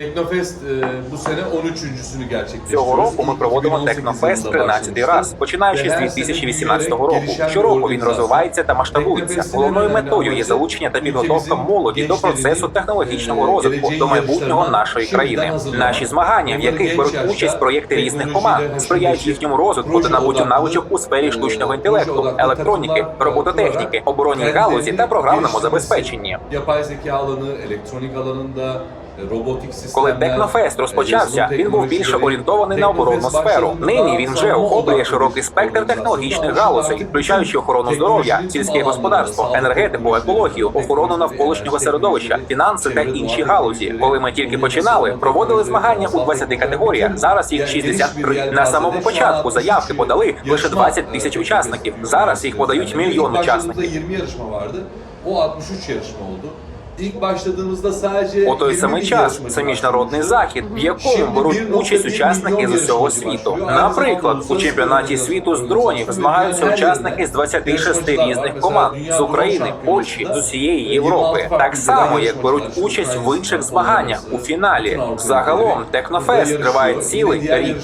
Teknofest e, bu sene 13.sünü gerçekleştiriyoruz. Цього року ми проводимо Технофест yılında 13 раз, починаючи з her sene 2018 року. Щороку він розвивається та масштабується. Головною метою є залучення та підготовка молоді до процесу технологічного розвитку, до майбутнього нашої країни. Наші змагання, в яких беруть участь проєкти різних команд, сприяють їхньому розвитку та набуттю навичок у сфері е, штучного інтелекту, електроніки, робототехніки, оборонній галузі та програмному забезпеченні. Yapay zeka alanı, elektronik alanında, Коли Технофест e, розпочався, він був більше орієнтований на оборонну сферу. Нині він вже охоплює широкий спектр технологічних галузей, включаючи охорону здоров'я, сільське господарство, енергетику, екологію, охорону навколишнього середовища, фінанси та інші галузі. Коли ми тільки починали, проводили змагання у sağlık 20 категоріях. Зараз їх geniş 63. На самому початку заявки подали лише yarışma, 20 тисяч e, учасників. Зараз їх подають мільйон учасників. 20 yarışma vardı. O 63 yarışma oldu. İlk başladığımızda sadece У той 21 самий час це міжнародний захід, в якому беруть 1,1 участь учасники з усього світу. Наприклад, у чемпіонаті світу з дронів змагаються учасники з 26 yarışmacılar var. різних команд з України, Польщі, з усієї 26 Європи. Так само, як беруть участь в інших змаганнях у фіналі. Загалом Технофест триває цілий рік.